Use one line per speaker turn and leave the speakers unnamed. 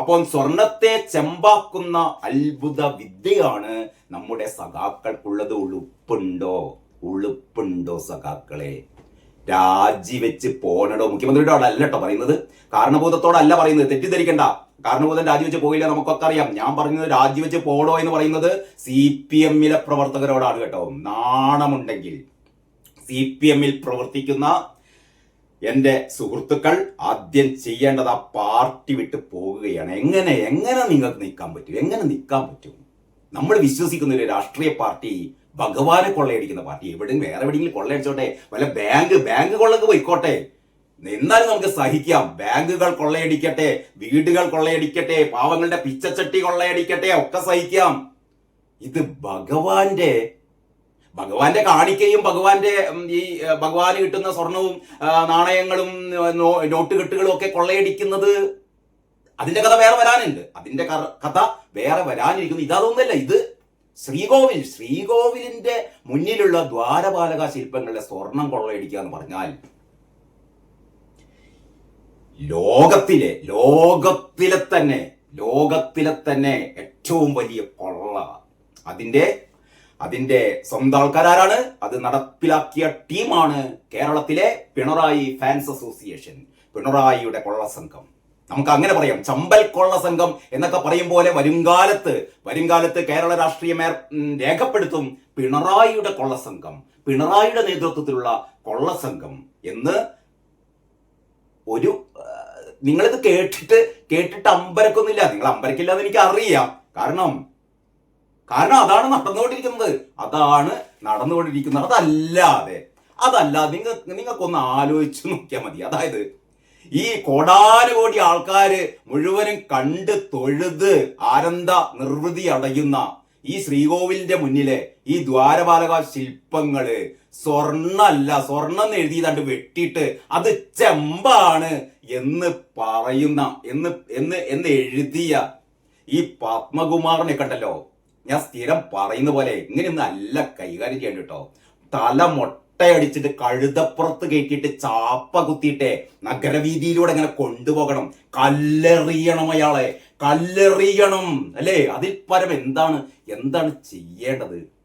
അപ്പോൾ സ്വർണത്തെ ചെമ്പാക്കുന്ന അത്ഭുത വിദ്യയാണ് നമ്മുടെ സഖാക്കൾക്കുള്ളത്. ഉളുപ്പുണ്ടോ? ഉളുപ്പുണ്ടോ സഖാക്കളെ? രാജിവെച്ച് പോണടോ. മുഖ്യമന്ത്രിയുടെ അവിടെ അല്ല കേട്ടോ പറയുന്നത്. കാരണബോധത്തോടല്ല പറയുന്നത്. തെറ്റിദ്ധരിക്കണ്ട. കാരണബോധം രാജിവെച്ച് പോയില്ല നമുക്കൊക്കെ അറിയാം. ഞാൻ പറഞ്ഞത് രാജിവെച്ച് പോടോ എന്ന് പറയുന്നത് സി പി എമ്മിലെ പ്രവർത്തകരോടാണ് കേട്ടോ. നാണമുണ്ടെങ്കിൽ സി പി എമ്മിൽ പ്രവർത്തിക്കുന്ന എന്റെ സുഹൃത്തുക്കൾ ആദ്യം ചെയ്യേണ്ടത് ആ പാർട്ടി വിട്ട് പോവുകയാണ് എങ്ങനെ എങ്ങനെ നിങ്ങൾക്ക് നിൽക്കാൻ പറ്റും? എങ്ങനെ നിൽക്കാൻ പറ്റും? നമ്മൾ വിശ്വസിക്കുന്ന ഒരു രാഷ്ട്രീയ പാർട്ടി ഭഗവാനെ കൊള്ളയടിക്കുന്ന പാർട്ടി. എവിടെയും വേറെ എവിടെയെങ്കിലും കൊള്ളയടിച്ചോട്ടെ. വല്ല ബാങ്ക് ബാങ്ക് കൊള്ളക്ക് പോയിക്കോട്ടെ. എന്നാലും നമുക്ക് സഹിക്കാം. ബാങ്കുകൾ കൊള്ളയടിക്കട്ടെ വീടുകൾ കൊള്ളയടിക്കട്ടെ പാവങ്ങളുടെ പിച്ചച്ചട്ടി കൊള്ളയടിക്കട്ടെ ഒക്കെ സഹിക്കാം. ഇത് ഭഗവാന്റെ ഭഗവാന്റെ കാണിക്കയും ഭഗവാന്റെ ഈ ഭഗവാന് കിട്ടുന്ന സ്വർണവും നാണയങ്ങളും നോട്ട് കെട്ടുകളും ഒക്കെ കൊള്ളയടിക്കുന്നത് അതിന്റെ കഥ വേറെ വരാനുണ്ട്. അതിന്റെ കഥ വേറെ വരാനിരിക്കുന്നു. ഇതൊന്നുമല്ല ഇത് ശ്രീകോവിൽ ശ്രീകോവിലിന്റെ മുന്നിലുള്ള ദ്വാരപാലക ശില്പങ്ങളുടെ സ്വർണം കൊള്ളയടിക്കുക എന്ന് പറഞ്ഞാൽ ലോകത്തിലെ ലോകത്തിലെ തന്നെ ലോകത്തിലെ തന്നെ ഏറ്റവും വലിയ കൊള്ള. അതിന്റെ അതിന്റെ സ്വന്തം ആൾക്കാരാണ് അത് നടപ്പിലാക്കിയ ടീമാണ് കേരളത്തിലെ പിണറായി ഫാൻസ് അസോസിയേഷൻ പിണറായിയുടെ കൊള്ള സംഘം നമുക്ക് അങ്ങനെ പറയാം ചമ്പൽ കൊള്ള സംഘം എന്നൊക്കെ പറയും പോലെ വരുംകാലത്ത് വരുംകാലത്ത് കേരള രാഷ്ട്രീയ മേർ രേഖപ്പെടുത്തും പിണറായിയുടെ കൊള്ള സംഘം പിണറായിയുടെ നേതൃത്വത്തിലുള്ള കൊള്ള സംഘം എന്ന് ഒരു നിങ്ങളിത് കേട്ടിട്ട് കേട്ടിട്ട് അമ്പരക്കൊന്നുമില്ല. നിങ്ങൾ അമ്പരക്കില്ല എന്ന് എനിക്ക് അറിയാം കാരണം കാരണം അതാണ് നടന്നുകൊണ്ടിരിക്കുന്നത്. അതാണ് നടന്നുകൊണ്ടിരിക്കുന്നത്. അതല്ലാതെ അതല്ല നിങ്ങൾ നിങ്ങൾക്കൊന്ന് ആലോചിച്ച് നോക്കിയാൽ മതി. അതായത് ഈ കോടാനുകോടി ആൾക്കാര് മുഴുവനും കണ്ട് തൊഴുത് ആനന്ദ നിർവൃതി അടയുന്ന ഈ ശ്രീകോവിലിന്റെ മുന്നിലെ ഈ ദ്വാരപാലക ശില്പങ്ങൾ സ്വർണല്ല സ്വർണം എന്ന് എഴുതിയതാണ്ട് വെട്ടിയിട്ട് അത് ചെമ്പാണ് എന്ന് പറയുന്ന എന്ന് എന്ന് എന്ന് എഴുതിയ ഈ പത്മകുമാറിനെ കണ്ടല്ലോ. ഞാൻ സ്ഥിരം പറയുന്ന പോലെ ഇങ്ങനെയൊന്നും അല്ല കൈകാര്യം ചെയ്യണ്ട കേട്ടോ. തല മൊട്ടയടിച്ചിട്ട് കഴുതപ്പുറത്ത് കയറ്റിയിട്ട് ചാപ്പ കുത്തിയിട്ടേ നഗരവീതിയിലൂടെ ഇങ്ങനെ കൊണ്ടുപോകണം. കല്ലെറിയണം അയാളെ കല്ലെറിയണം. അല്ലേ? അതിൽ പരം എന്താണ്? എന്താണ് ചെയ്യേണ്ടത്?